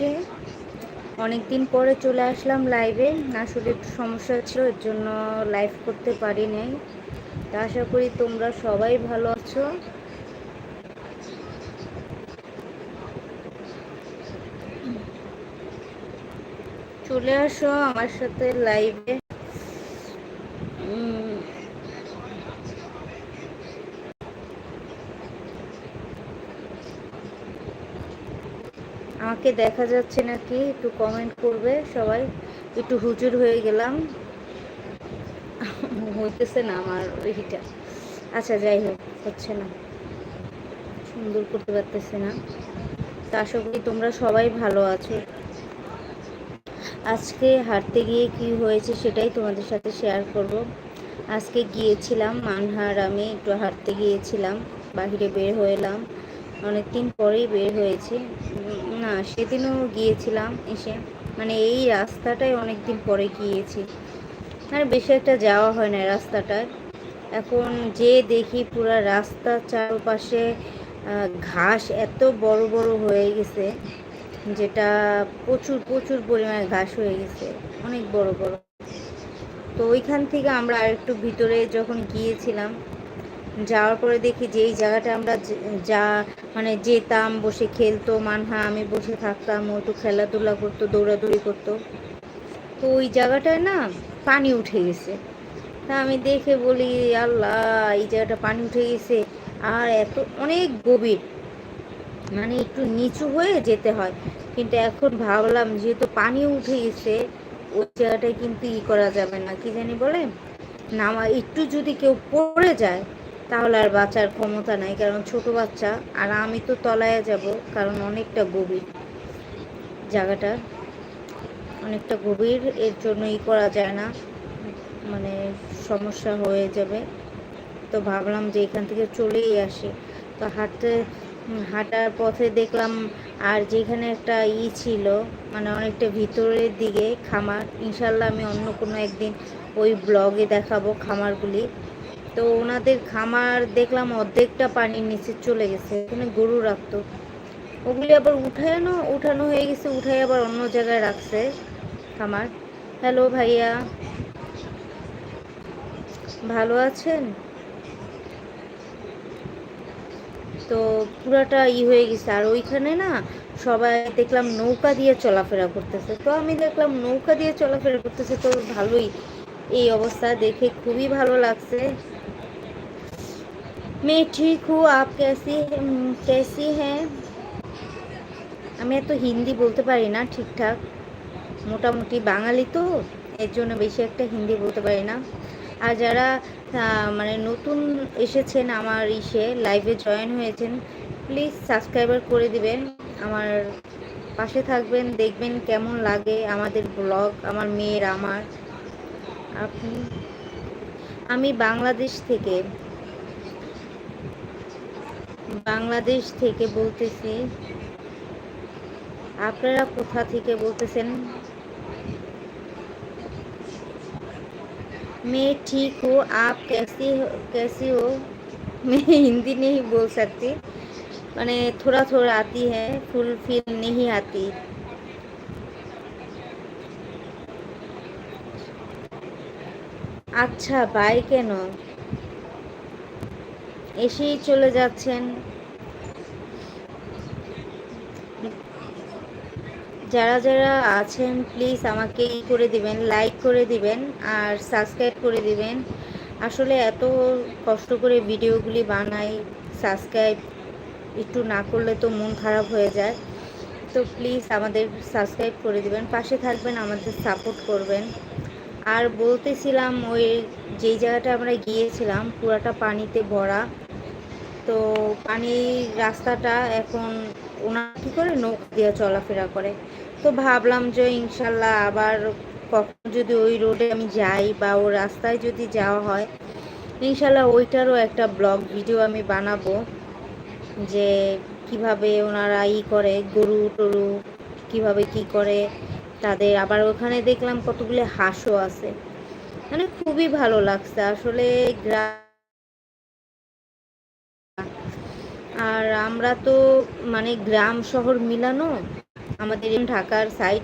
আজকে অনেক দিন পরে চলে আসলাম লাইভে আসলে একটু সমস্যা ছিল, এর জন্য লাইভ করতে পারি নাই। তা আশা করি তোমরা সবাই ভালো আছো। চলে আসো আমার সাথে লাইভে আমাকে দেখা যাচ্ছে নাকি? একটু কমেন্ট করবে সবাই। একটু হুজুর হয়ে গেলাম। হইতেছে না আমার এইটা আচ্ছা যাই হোক, হচ্ছে না। সুন্দর করতে পারতেছে না। তা আশা তোমরা সবাই ভালো আছো। আজকে হাঁটতে গিয়ে কি হয়েছে সেটাই তোমাদের সাথে শেয়ার করব। আজকে গিয়েছিলাম মানহার আমি, একটু হাঁটতে গিয়েছিলাম। বাহিরে বের হয়েলাম অনেক দিন পরেই বের হয়েছি। না, সেদিনও গিয়েছিলাম এসে। মানে এই রাস্তাটাই অনেক দিন পরে গিয়েছি। আর বেশি একটা যাওয়া হয় না রাস্তাটায়। এখন যে দেখি পুরো রাস্তার চারপাশে ঘাস এত বড় বড় হয়ে গেছে, যেটা প্রচুর প্রচুর পরিমাণে ঘাস হয়ে গেছে। অনেক বড় বড়। তো ওইখান থেকে আমরা আরেকটু ভিতরে যখন গিয়েছিলাম যাওয়ার পরে দেখি যে এই জায়গাটা আমরা যা মানে যেতাম, বসে খেলতো, মানহা, আমি বসে থাকতাম, ও একটু খেলাধুলা করতো, দৌড়াদৌড়ি করতো। তো ওই জায়গাটায় না পানি উঠে গেছে। তা আমি দেখে বলি, আল্লাহ, এই জায়গাটা পানি উঠে গেছে। আর এত, অনেক গভীর। মানে একটু নিচু হয়ে যেতে হয়। কিন্তু এখন ভাবলাম, যেহেতু পানি উঠে গেছে, ওই জায়গাটায় কিন্তু ই করা যাবে না। কি জানি বলে? নামা একটু যদি কেউ পড়ে যায় তাহলে আর বাঁচার ক্ষমতা নাই, কারণ ছোট বাচ্চা, আর আমি তো তলায় যাব, কারণ অনেকটা গভীর জায়গাটা। অনেকটা গভীর, এর জন্য ই করা যায় না মানে সমস্যা হয়ে যাবে। তো ভাবলাম যে এখান থেকে চলেই আসি। তো হাঁটতে, হাঁটার পথে দেখলাম, আর যেখানে একটা ই ছিল মানে অনেকটা ভিতরের দিকে খামার ইনশাল্লাহ আমি অন্য কোনো একদিন ওই ব্লগে দেখাবো খামারগুলি। তো ওনাদের খামার দেখলাম অর্ধেকটা পানির নিচে চলে গেছে, এখানে গরু রাখতো। ওগুলি আবার উঠানো উঠানো হয়ে গেছে উঠাই আবার অন্য জায়গায় রাখছে খামার। হ্যালো ভাইয়া। ভালো আছেন? তো পুরাটা ই হয়ে গেছে, আর ওইখানে না সবাই দেখলাম নৌকা দিয়ে চলাফেরা করতেছে। তো আমি দেখলাম নৌকা দিয়ে চলাফেরা করতেছে, তো ভালোই। এই অবস্থা দেখে খুবই ভালো লাগছে। मैं ঠিক हूँ आप कैसी कैसी हैं আমি এত হিন্দি বলতে পারি না ঠিকঠাক মোটামুটি বাঙালি তো এর জন্য বেশি একটা হিন্দি বলতে পারি না আর যারা মানে নতুন এসেছেন আমার ইসে লাইভে জয়েন হয়েছেন প্লিজ সাবস্ক্রাইবার করে দিবেন আমার পাশে থাকবেন দেখবেন কেমন লাগে আমাদের ব্লগ আমার মেয়ের আমার আপনি আমি বাংলাদেশ থেকে বাংলাদেশ থেকে বলতেছি আপনারা কোথা থেকে বলতেছেন मैं ठीक हूँ आप कैसी हो कैसी हो मैं हिंदी नहीं बोल सकती मैंने थोड़ा थोड़ा आती है फुल फिल नहीं आती আচ্ছা বাই কেন এসেই চলে যাচ্ছেন। যারা যারা আছেন প্লিজ আমাকে ই করে দিবেন লাইক করে দিবেন আর সাবস্ক্রাইব করে দিবেন। আসলে এত কষ্ট করে ভিডিওগুলি বানাই সাবস্ক্রাইব একটু না করলে তো মন খারাপ হয়ে যায়। তো প্লিজ আমাদের সাবস্ক্রাইব করে দিবেন, পাশে থাকবেন, আমাদের সাপোর্ট করবেন। আর বলতেছিলাম ওই যেই জায়গাটা আমরা গিয়েছিলাম, পুরাটা পানিতে ভরা। তো পানির রাস্তাটা এখন ওনার কী করে নৌকা দিয়ে চলাফেরা করে। তো ভাবলাম যে ইনশাল্লাহ আবার কখন যদি ওই রোডে আমি যাই বা ও রাস্তায় যদি যাওয়া হয়, ইনশাল্লাহ ওইটারও একটা ব্লগ ভিডিও আমি বানাবো যে কীভাবে ওনারা ই করে, গরু, টরু কীভাবে কি করে তাদের। আবার ওখানে দেখলাম কতগুলো হাঁসও আছে। মানে খুবই ভালো লাগছে। আসলে গ্রাম আর আমরা তো মানে গ্রাম শহর মিলানো, আমাদের ঢাকার সাইড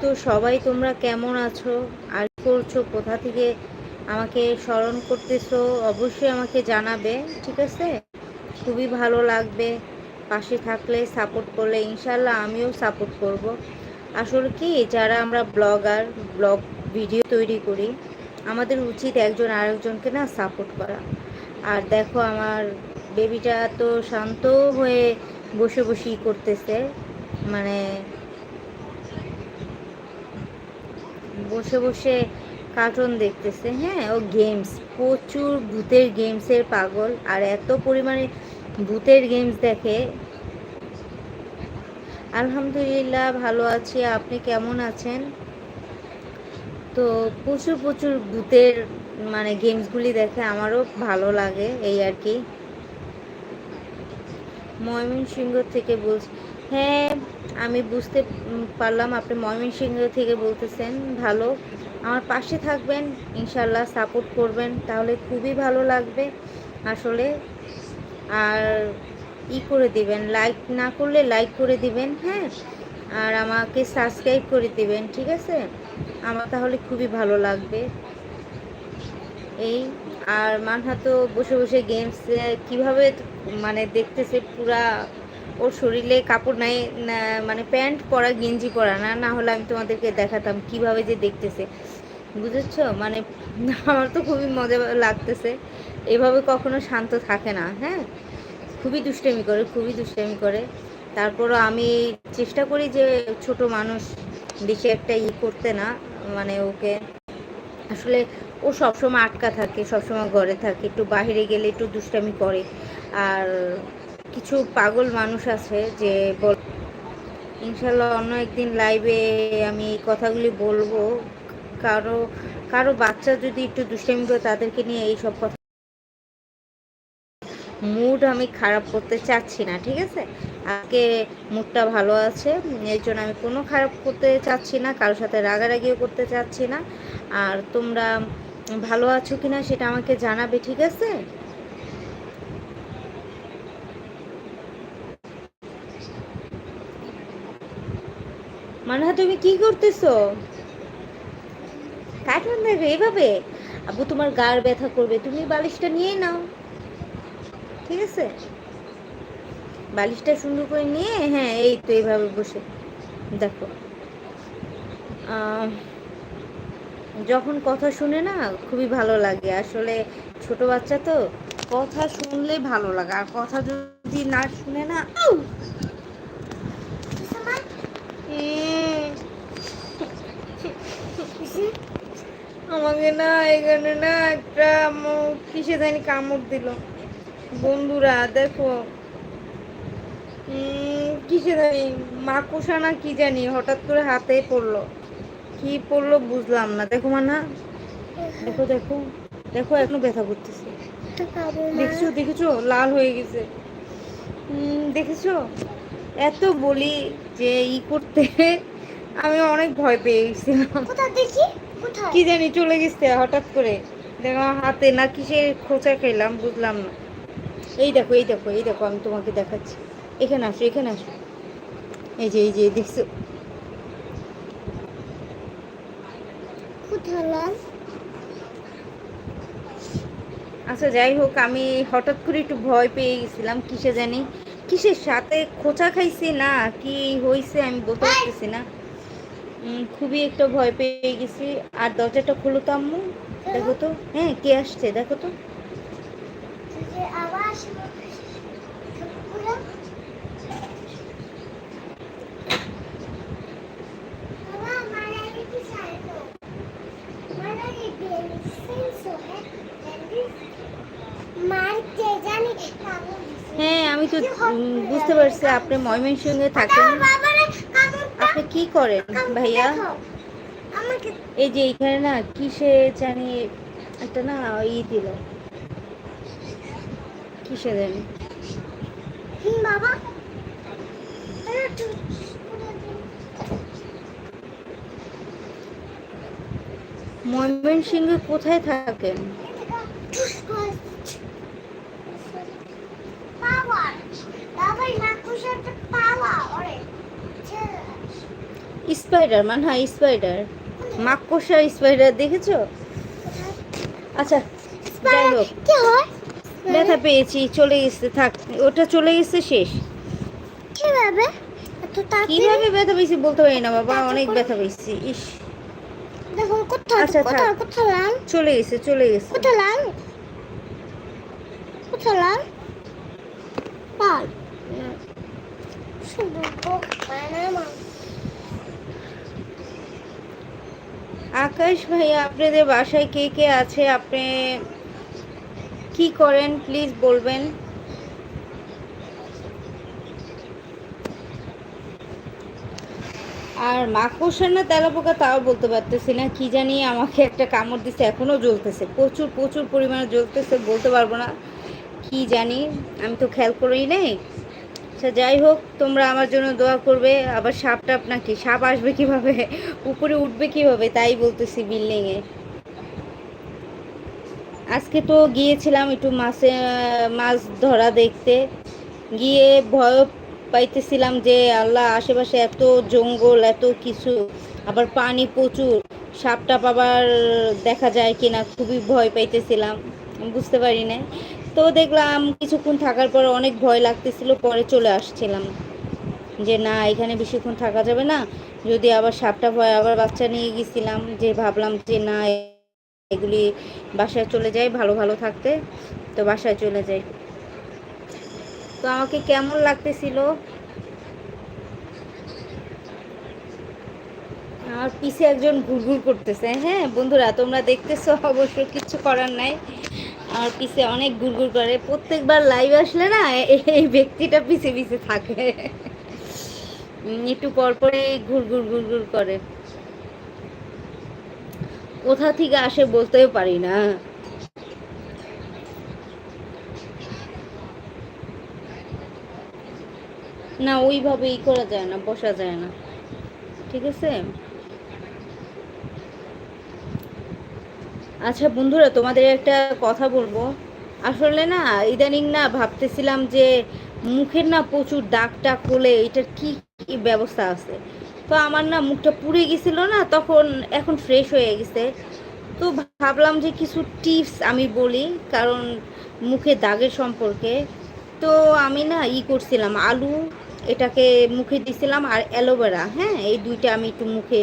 তো সবাই তোমরা কেমন আছো? আর করছ? কোথা থেকে আমাকে স্মরণ করতেছো? অবশ্যই আমাকে জানাবে, ঠিক আছে? খুবই ভালো লাগবে। পাশে থাকলে সাপোর্ট করলে ইনশাল্লাহ আমিও সাপোর্ট করব। আসলে কি, যারা আমরা ব্লগার ব্লগ ভিডিও তৈরি করি। আমাদের উচিত একজন আরেকজনকে না সাপোর্ট করা। আর দেখো আমার বেবিটা তো শান্ত হয়ে বসে বসেই করতেছে। মানে বসে বসে কার্টুন দেখতেছে। হ্যাঁ ও গেমস প্রচুর ভূতের গেমসের পাগল। আর এত পরিমাণে ভূতের গেমস দেখে। আলহামদুলিল্লাহ, ভালো আছি। আপনি কেমন আছেন? তো প্রচুর প্রচুর ভূতের মানে গেমসগুলি দেখে আমারও ভালো লাগে এই আর কি। ময়মনসিংহ থেকে বলছি হ্যাঁ আমি বুঝতে পারলাম আপনি ময়মনসিংহ থেকে বলতেছেন, ভালো। আমার পাশে থাকবেন ইনশাল্লাহ সাপোর্ট করবেন, তাহলে খুবই ভালো লাগবে আসলে। আর ই করে দিবেন লাইক না করলে লাইক করে দিবেন হ্যাঁ? আর আমাকে সাবস্ক্রাইব করে দিবেন, ঠিক আছে? আমার তাহলে খুবই ভালো লাগবে। এই, আর মানহা তো বসে বসে গেমস কীভাবে মানে দেখতেছে পুরা, ওর শরীরে কাপড় নাই মানে প্যান্ট পরা, গেঞ্জি পরা, না না হলে আমি তোমাদেরকে দেখাতাম কীভাবে যে দেখতেছে। বুঝেছ? মানে আমার তো খুবই মজা লাগতেছে। এভাবে কখনো শান্ত থাকে না হ্যাঁ? খুবই দুষ্টামি করে, খুবই দুষ্টামি করে। তারপরও আমি চেষ্টা করি যে ছোট মানুষ বেশি একটা ই করতে না মানে ওকে আসলে ও সবসময় আটকা থাকে, সবসময় ঘরে থাকে, একটু বাহিরে গেলে একটু দুষ্টামি করে। আর কিছু পাগল মানুষ আছে যে বল ইনশাল্লাহ অন্য একদিন লাইভে আমি এই কথাগুলি বলব। কারও কারও বাচ্চা যদি একটু দুষ্টামি করে তাদেরকে নিয়ে এই সব কথা মুড আমি খারাপ করতে চাচ্ছি না, ঠিক আছে? আজকে মুডটা ভালো আছে, এর জন্য আমি কোনো খারাপ করতে চাচ্ছি না, কারোর সাথে রাগারাগিও করতে চাচ্ছি না। আর তোমরা ভালো আছো কিনা সেটা আমাকে জানাবে, ঠিক আছে? মানে তুমি কি করতেছো? কার্টুন দেখবে এইভাবে আবু তোমার গার ব্যথা করবে, তুমি বালিশটা নিয়ে নাও। ঠিক আছে? বালিশটা সুন্দর করে নিয়ে হ্যাঁ এই তো এইভাবে বসে। দেখো যখন কথা শুনে না খুবই ভালো লাগে। আসলে ছোট বাচ্চা তো, কথা শুনলে ভালো লাগে। আর কথা যদি না শুনে না আমাকে না, এখানে না একটা কিসে জানি কামড় দিল। বন্ধুরা দেখো। কিসে জানি? মাকুসা না কি জানি? হঠাৎ করে হাতে পড়ল। কি পড়ল বুঝলাম না। দেখো মানা। দেখো দেখো। দেখো এখনও ব্যথা করতেছে। দেখছ দেখেছ? লাল হয়ে গেছে। দেখেছ? এত বলি যে ই করতে আমি অনেক ভয় পেয়ে গেছিলাম। কি জানি চলে গেছে হঠাৎ করে। দেখো হাতে না কিসে খোঁচা খেলাম বুঝলাম না। এই দেখো এই দেখো এই দেখো আমি তোমাকে দেখাচ্ছি। এখানে আসো এখানে আসো। এই যে এই যে দেখছ? আচ্ছা যাই হোক আমি হঠাৎ করে একটু ভয় পেয়ে গেছিলাম কিসে জানি? কিসের সাথে খোঁচা খাইছি না কি হয়েছে আমি বলতে পারতেছি না। খুবই একটা ভয় পেয়ে গেছি। আর দরজাটা খুলো তো আম্মু দেখো তো। হ্যাঁ কে আসছে দেখো তো। হ্যাঁ আমি তো বুঝতে পারছি আপনি ময়মনসিংহে থাকেন। আপনি কি করেন ভাইয়া? এই যে এখানে না কিসে জানি একটা না ই দিল। কিসে দেন? ময়মন সিংহ কোথায় থাকেন? স্পাইডার মান হ্যাঁ স্পাইডার। মাকসা স্পাইডার দেখেছ? আচ্ছা যাই হোক। ব্যথা পেয়েছি চলে গেছে থাক ওটা চলে গেছে শেষ। কীভাবে? কীভাবে ব্যথা পেয়েছি বলতে পারি না বাবা অনেক ব্যথা পেয়েছি ইস। আচ্ছা, থাক। চলে গেছে চলে গেছে কোথায় লাল? কোথায় লাল? আমার আকাশ ভাই আপনাদের বাসায় কে কে আছে? আপনি কি করেন প্লিজ বলবেন। আর মাকড়সা না তেলাপোকা তাও বলতে পারতেছি না, কি জানি আমাকে একটা কামড় দিছে, এখনও জ্বলতেছে। প্রচুর প্রচুর পরিমাণে জ্বলতেছে, বলতে পারব না, কি জানি, আমি তো খেয়াল করি নাই। আচ্ছা যাই হোক, তোমরা আমার জন্য দোয়া করবে, আবার সাপ টাপ নাকি সাপ আসবে কীভাবে, উপরে উঠবে কীভাবে, তাই বলতেছি বিল্ডিংয়ে। আজকে তো গিয়েছিলাম একটু মাছে, মাছ ধরা দেখতে। গিয়ে ভয় পাইতেছিলাম যে আল্লাহ, আশেপাশে এত জঙ্গল, এত কিছু, আবার পানি প্রচুর। সাপটা পাবার দেখা যায় কিনা খুবই ভয় পাইতেছিলাম, বুঝতে পারি না তো দেখলাম কিছুক্ষণ থাকার পর অনেক ভয় লাগতেছিল, পরে চলে আসছিলাম। যে না, এখানে বেশিক্ষণ থাকা যাবে না। যদি আবার সাপটা ভয় আবার বাচ্চা নিয়ে গেছিলাম, যে ভাবলাম যে না এগুলি বাসায় চলে যাই, ভালো ভালো থাকতে। তো বাসায় চলে যাই। তো আমাকে কেমন লাগতেছিল? আর পিছে একজন ঘুরঘুর করতেছে। হ্যাঁ বন্ধুরা, তোমরা দেখতেছো, অবশ্য কিচ্ছু করার নাই। আমার পিছে অনেক ঘুরঘুর করে। প্রত্যেকবার লাইভ আসলে না, এই ব্যক্তিটা পিছে পিছে থাকে। একটু পর পরে ঘুরঘুর ঘুরঘুর করে। কোথা থেকে আসে বলতেও পারি না। না ওইভাবে ই করা যায় না, বসা যায় না। ঠিক আছে? আচ্ছা বন্ধুরা, তোমাদের একটা কথা বলব। আসলে না, ইদানিং না ভাবতেছিলাম যে মুখের না প্রচুর দাগ টাক হলে এটার কি কি ব্যবস্থা আছে? তো আমার না মুখটা পুড়ে গেছিল না, তখন এখন ফ্রেশ হয়ে গেছে। তো ভাবলাম যে কিছু টিপস আমি বলি, কারণ মুখে দাগের সম্পর্কে। তো আমি না ই করছিলাম, আলু এটাকে মুখে দিছিলাম আর অ্যালোভেরা হ্যাঁ এই দুইটা আমি একটু মুখে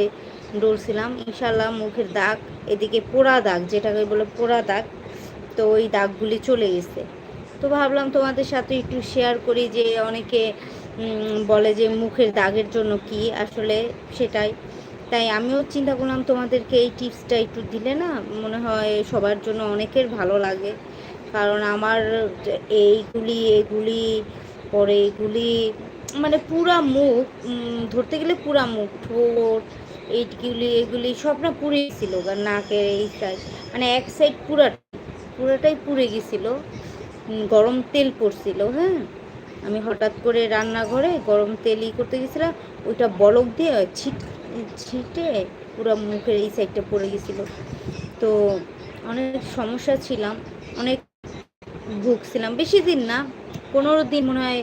ডলছিলাম। ইনশাল্লাহ মুখের দাগ, এদিকে পোড়া দাগ, যেটাকে বলে পোড়া দাগ, তো ওই দাগগুলি চলে গেছে। তো ভাবলাম তোমাদের সাথে একটু শেয়ার করি যে অনেকে বলে যে মুখের দাগের জন্য কি আসলে সেটাই। তাই আমিও চিন্তা করলাম তোমাদেরকে এই টিপসটা একটু দিলে না মনে হয় সবার জন্য অনেকের ভালো লাগে। কারণ আমার এইগুলি, এগুলি, পরে এগুলি মানে পুরা মুখ ধরতে গেলে পুরা মুখ, ঠোঁট, এইগুলি, এগুলি সব না পুড়ে গেছিল নাকের এই সাইড মানে এক সাইড পুরা পুরাটাই পুড়ে গেছিল গরম তেল পড়ছিল হ্যাঁ? আমি হঠাৎ করে রান্নাঘরে গরম তেল ই করতে গেছিলাম, ওইটা বলক দিয়ে ছিট, ছিটে পুরো মুখের এই সাইডটা পড়ে গেছিল। তো অনেক সমস্যা ছিলাম, অনেক ভুগছিলাম। বেশি দিন না, পনেরো দিন মনে হয়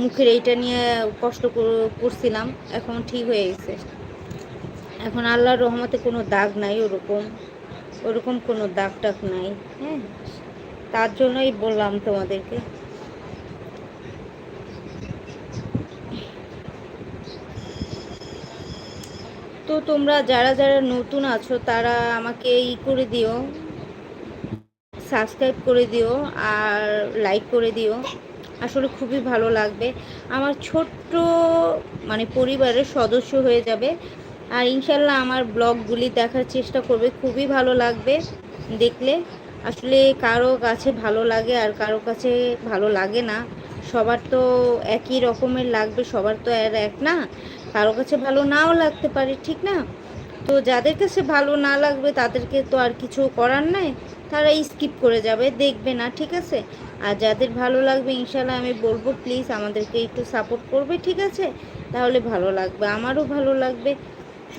মুখের এইটা নিয়ে কষ্ট করছিলাম, এখন ঠিক হয়ে গেছে। এখন আল্লাহর রহমতে কোনো দাগ নাই ওরকম ওরকম কোনো দাগ টাগ নাই হ্যাঁ? তার জন্যই বললাম তোমাদেরকে। তো তোমরা যারা যারা নতুন আছো, তারা আমাকে ই করে দিও সাবস্ক্রাইব করে দিও আর লাইক করে দিও। আসলে খুবই ভালো লাগবে। আমার ছোট্ট মানে পরিবারের সদস্য হয়ে যাবে আর ইনশাল্লাহ আমার ব্লগগুলি দেখার চেষ্টা করবে। খুবই ভালো লাগবে দেখলে। আসলে কারও কাছে ভালো লাগে আর কারও কাছে ভালো লাগে না। সবার তো একই রকমের লাগবে, সবার তো আর এক না। কারও কাছে ভালো নাও লাগতে পারে, ঠিক না? তো যাদের কাছে ভালো না লাগবে, তাদেরকে তো আর কিছু করার নাই। তারা স্কিপ করে যাবে, দেখবে না, ঠিক আছে? আর যাদের ভালো লাগবে ইনশাল্লাহ আমি বলব প্লিজ আমাদেরকে একটু সাপোর্ট করবে, ঠিক আছে? তাহলে ভালো লাগবে, আমারও ভালো লাগবে।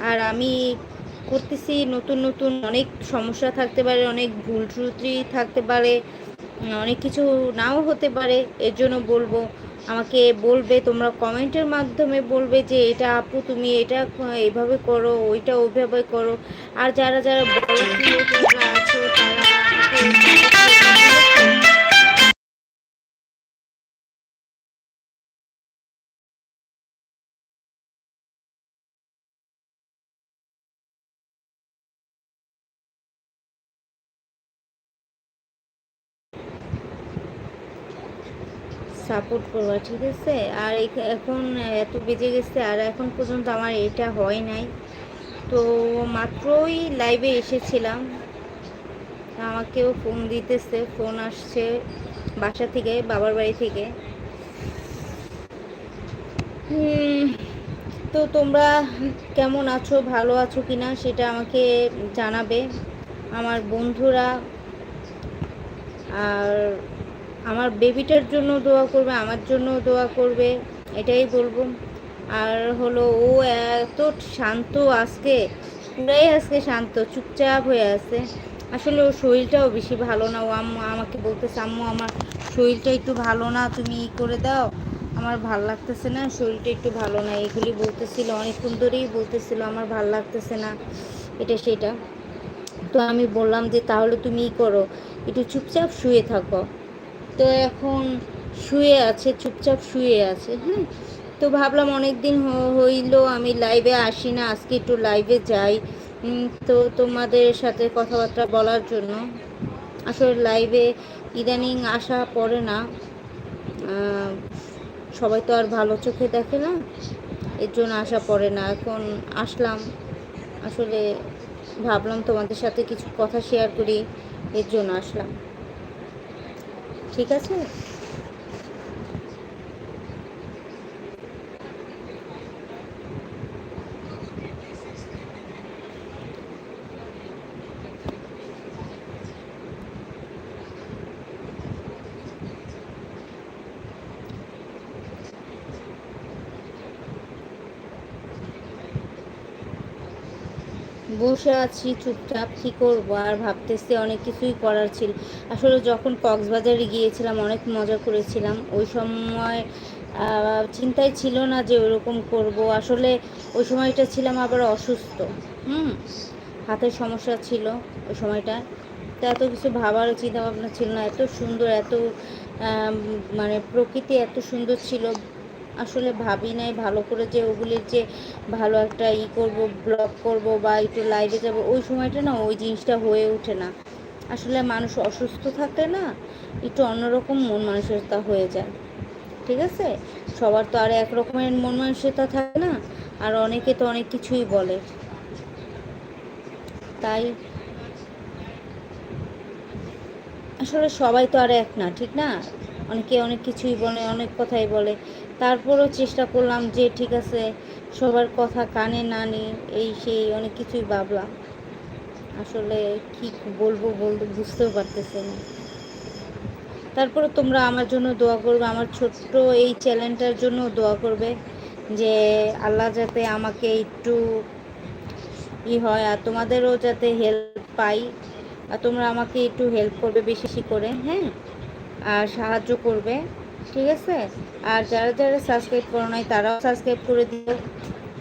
আর আমি করতেছি নতুন নতুন, অনেক সমস্যা থাকতে পারে, অনেক ভুল ত্রুটি থাকতে পারে, অনেক কিছু নাও হতে পারে, এর জন্য বলব। আমাকে বলবে, তোমরা কমেন্টের মাধ্যমে বলবে যে, এটা আপু, তুমি এটা এভাবে করো, ওইটা ওইভাবে করো। আর যারা যারা তারা সাপোর্ট করবা, ঠিক আছে? আর এখন এত বেজে গেছে, আর এখন পর্যন্ত আমার এটা হয় নাই। তো মাত্রই লাইভে এসেছিলাম। আমাকেও ফোন দিতেছে ফোন আসছে বাসা থেকে, বাবার বাড়ি থেকে। তো তোমরা কেমন আছো, ভালো আছো কি না সেটা আমাকে জানাবে। আমার বন্ধুরা, আর আমার বেবিটার জন্য দোয়া করবে, আমার জন্য দোয়া করবে, এটাই বলব। আর হলো ও এত শান্ত আজকে, পুরাই আজকে শান্ত, চুপচাপ হয়ে আছে। আসলে ওর শরীরটাও বেশি ভালো না, ও আম্মু আমাকে বলতেছে, আম্মু, আমার শরীরটা একটু ভালো না, তুমি ই করে দাও। আমার ভালো লাগতেছে না, শরীরটা একটু ভালো না। এগুলি বলতেছিল, অনেকক্ষণ ধরেই বলতেছিল, আমার ভালো লাগতেছে না। এটা সেটা। তো আমি বললাম যে, তাহলে তুমি ই করো, একটু চুপচাপ শুয়ে থাকো। তো এখন শুয়ে আছে, চুপচাপ শুয়ে আছে হ্যাঁ তো ভাবলাম অনেক দিন হইল, আমি লাইভে আসি না, আজকে একটু লাইভে যাই। তো তোমাদের সাথে কথাবার্তা বলার জন্য। আসলে লাইভে ইদানিং আসা পড়ে না। সবাই তো আর ভালো চোখে দেখে না, এর জন্য আসা পড়ে না। এখন আসলাম, আসলে ভাবলাম তোমাদের সাথে কিছু কথা শেয়ার করি, এর জন্য আসলাম। ঠিক আছে? বসে আছি চুপচাপ কী করব? আর ভাবতেছি অনেক কিছুই করার ছিল। আসলে যখন কক্সবাজারে গিয়েছিলাম অনেক মজা করেছিলাম। ওই সময় আহ, চিন্তাই ছিল না যে ওরকম করব। আসলে ওই সময়টা ছিলাম আবার অসুস্থ। হুম হাতের সমস্যা ছিল ওই সময়টা। তো এত কিছু ভাবারও চিন্তা ভাবনা ছিল না। এত সুন্দর এত মানে প্রকৃতি এত সুন্দর ছিল। আসলে ভাবি নাই ভালো করে যে ওগুলির যে ভালো একটা ই করব ব্লগ করব বা একটু লাইভে যাব, ওই সময়টা না ওই জিনিসটা হয়ে ওঠে না। আসলে মানুষ অসুস্থ থাকলে না একটু অন্যরকম মন মানসিকতা হয়ে যায়। ঠিক আছে? সবার তো আর এক রকমের মন মানসিকতা থাকে না, আর অনেকে তো অনেক কিছুই বলে। তাই আসলে সবাই তো আর এক না, ঠিক না? অনেকে অনেক কিছুই বলে, অনেক কথাই বলে। তারপরও চেষ্টা করলাম যে, ঠিক আছে, সবার কথা কানে না নি এই সেই অনেক কিছুই ভাবলাম। আসলে কি বলব বলতে বুঝতেও পারতেছি না। তারপরে তোমরা আমার জন্য দোয়া করবে, আমার ছোট্ট এই চ্যানেলটার জন্য দোয়া করবে যে, আল্লাহ যাতে আমাকে একটু ই হয় আর তোমাদেরও যাতে হেল্প পাই আর তোমরা আমাকে একটু হেল্প করবে বেশি করে হ্যাঁ? আর সাহায্য করবে। ঠিক আছে? আর যারা যারা সাবস্ক্রাইব করো নাই, তারাও সাবস্ক্রাইব করে দিও।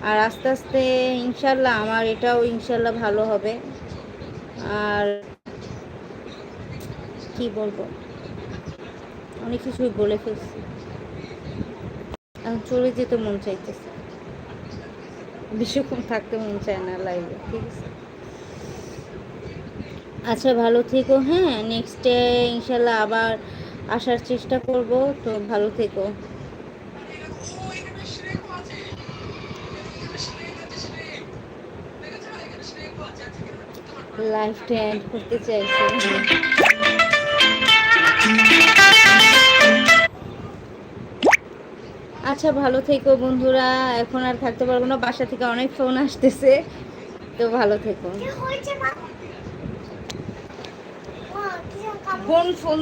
আর আস্তে আস্তে, ইনশাল্লাহ আমার এটাও ইনশাল্লাহ ভালো হবে। আর কি বলব? অনেক কিছুই বলে ফেলছি। এখন চলে যেতে মন চাইতেছে। বেশিক্ষণ থাকতে মন চায় না লাইভে ঠিক আছে? আচ্ছা ভালো থেকো হ্যাঁ? নেক্সটে ইনশাল্লাহ আবার আসার চেষ্টা করব তো ভালো থেকো। লাইফটা এন্ড করতে চাইছি। আচ্ছা ভালো থেকো বন্ধুরা। এখন আর থাকতে পারব না বাসা থেকে অনেক ফোন আসতেছে। তো ভালো থেকো। কোন ফোন